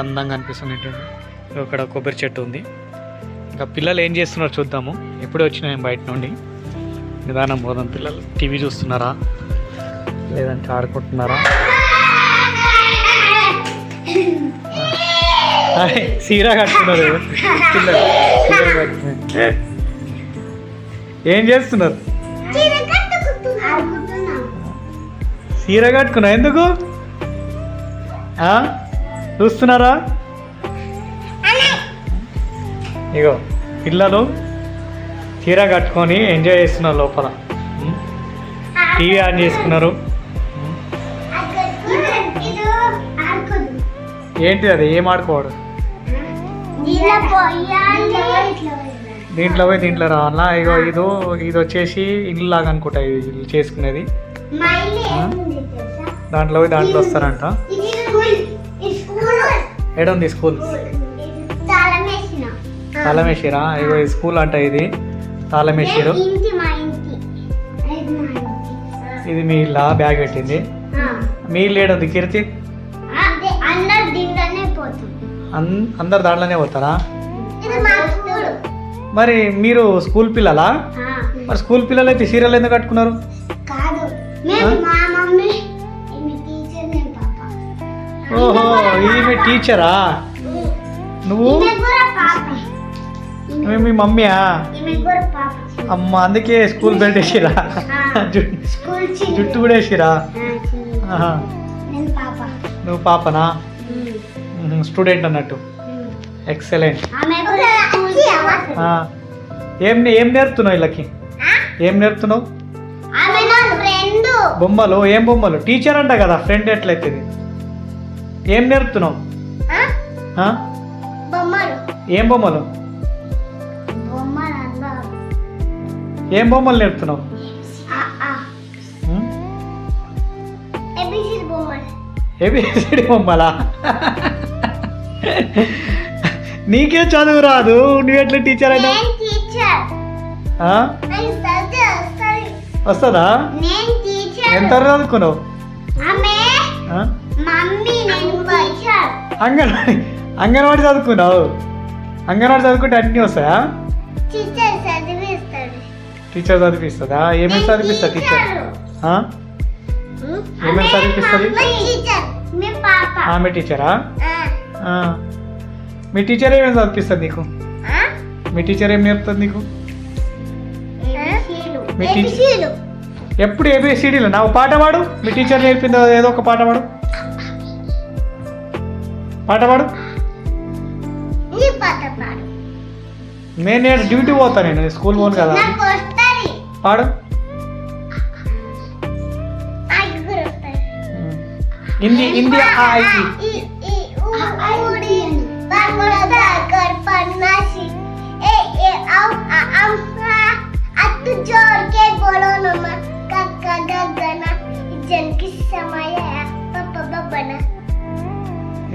అందంగా అనిపిస్తుంది ఏంటంటే. ఇక్కడ కొబ్బరి చెట్టు ఉంది. ఇంకా పిల్లలు ఏం చేస్తున్నారో చూద్దాము. ఎప్పుడే వచ్చినా నేను బయట నుండి. నిదానం పోదాం పిల్లలు టీవీ చూస్తున్నారా? లేదంటే ఆడుకుంటున్నారా? సీరా కట్టుకున్నారు. పిల్లలు ఏం చేస్తున్నారు? సీర కట్టుకున్నా. ఎందుకు? ఆ? చూస్తున్నారా? ఇగో పిల్లలు చీర కట్టుకొని ఎంజాయ్ చేస్తున్నారు లోపల? టీవీ ఆన్ చేసుకున్నారు? ఏంటి అది? ఏం ఆడుకోవాడు? దీంట్లో పోయి దీంట్లో రావాలా? ఇగో ఇదో ఇది వచ్చేసి ఇల్లు లాగా అనుకుంటా ఇది చేసుకునేది. దాంట్లో పోయి దాంట్లో వస్తారంట. ఏడుంది స్కూల్? తాళమేసిరా ఇగో ఈ స్కూల్ అంట ఇది. తాళమేసిరు ఇది మీ ఇల్లా? బ్యాగ్ పెట్టింది. మీ ఇల్లు ఏడుంది కీర్తి? అందరు దీంట్లోనే పోతారా? మరి మీరు స్కూల్ పిల్లలా? మరి స్కూల్ పిల్లలు అయితే సీరియల్ ఎందుకు కట్టుకున్నారు? ఓహో ఈమె టీచరా? నువ్వు? మీ మమ్మీయా? అమ్మ అందుకే స్కూల్ బెల్ట్ వేసిరా జుట్టు కూడా వేసిరా? నువ్వు పాపనా? స్టూడెంట్ అన్నట్టు. ఎక్సలెంట్. ఏం ఏం నేర్పుతున్నావు వీళ్ళకి ఏం నేర్పుతున్నావు? ఆమె నా ఫ్రెండ్. బొమ్మలు? ఏం బొమ్మలు? టీచర్ అంట కదా ఫ్రెండ్ ఎట్లయితుంది? ఏం నేర్పుతున్నావు? ఏం బొమ్మలు? ఏం బొమ్మలు నేర్పుతున్నావు? ఏబిసిడి బొమ్మలా. నీకే చదువు రాదు. నువ్వెట్లా టీచర్ అయినా వస్తుంది? ఎంత చదువుకున్నావు? అంగన్వాడి అంగన్వాడి చదువుకున్నావు? అంగన్వాడి చదువుకుంటే అన్నీ వస్తాయా? టీచర్ చదివిస్తుందా? ఏమేమి చదివిస్తా టీచర్? ఏమేమి పాప. ఆమె టీచరా. మీ టీచర్ ఏమేమి చదివిస్తుంది నీకు? మీ టీచర్ ఏం నేర్పుతుంది నీకు. మీ టీచర్-. ఎప్పుడు ఏబిసిడీలో? నా పాట పాడు. మీ టీచర్ నేర్పింది? ఏదో ఒక పాట పాడు. పాట పాడు. నేను నేను డ్యూటీ పోతా నేను స్కూల్ పోను కదా. పాడు. హిందీ హిందీ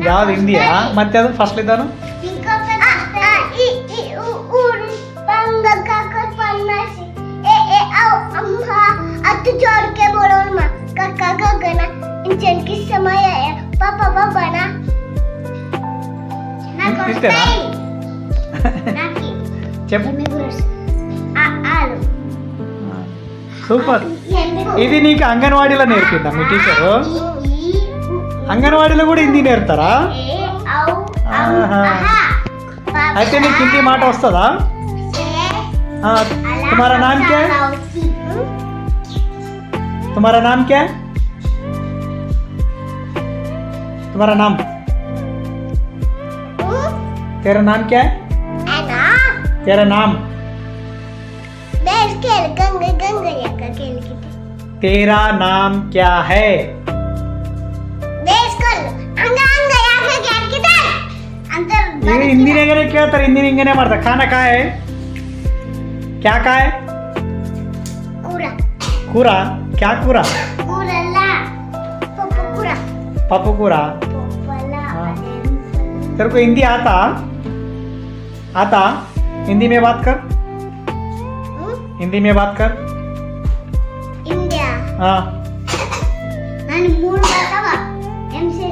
ಯಾವ್ದು ಹಿಂದಿಯಾ? ಮತ್ತೆ ಅದು ಫಸ್ಟ್ ಇದ್ದಾನು చెప్పు సూపర్ ఇది నీకు అంగన్వాడీలో నేర్పిందా మీ టీచరు అంగన్వాడీలో కూడా హిందీ నేర్పుతారా ఆహా. అయితే నీకు హిందీ మాట వస్తుందా ఆ, तुम्हारा नाम क्या है तुम्हारा नाम क्या है तुम्हारा नाम तेरा नाम क्या है तेरा नाम गंगा गंगा यका खेल की तेरा नाम क्या है अंतर ये हिंदी नहीं ಕೇಳ್ತಾರೆ ಹಿಂದಿ ಹಿಂಗೇನೆ ಮಾಡ್ತಾರೆ ಖಾನಾ ಕಾ है क्या का है कूड़ा ಕೂರಾ क्या ಕೂರಾ कूड़ा ला पप्पू कूड़ा पप्पू ಕೂರಾ पप्पला हाँ। तेरे को हिंदी आता आता हिंदी में बात कर हिंदी में बात कर इंडिया हाँ ನಾನು ಮೂರು ಭಾಷೆ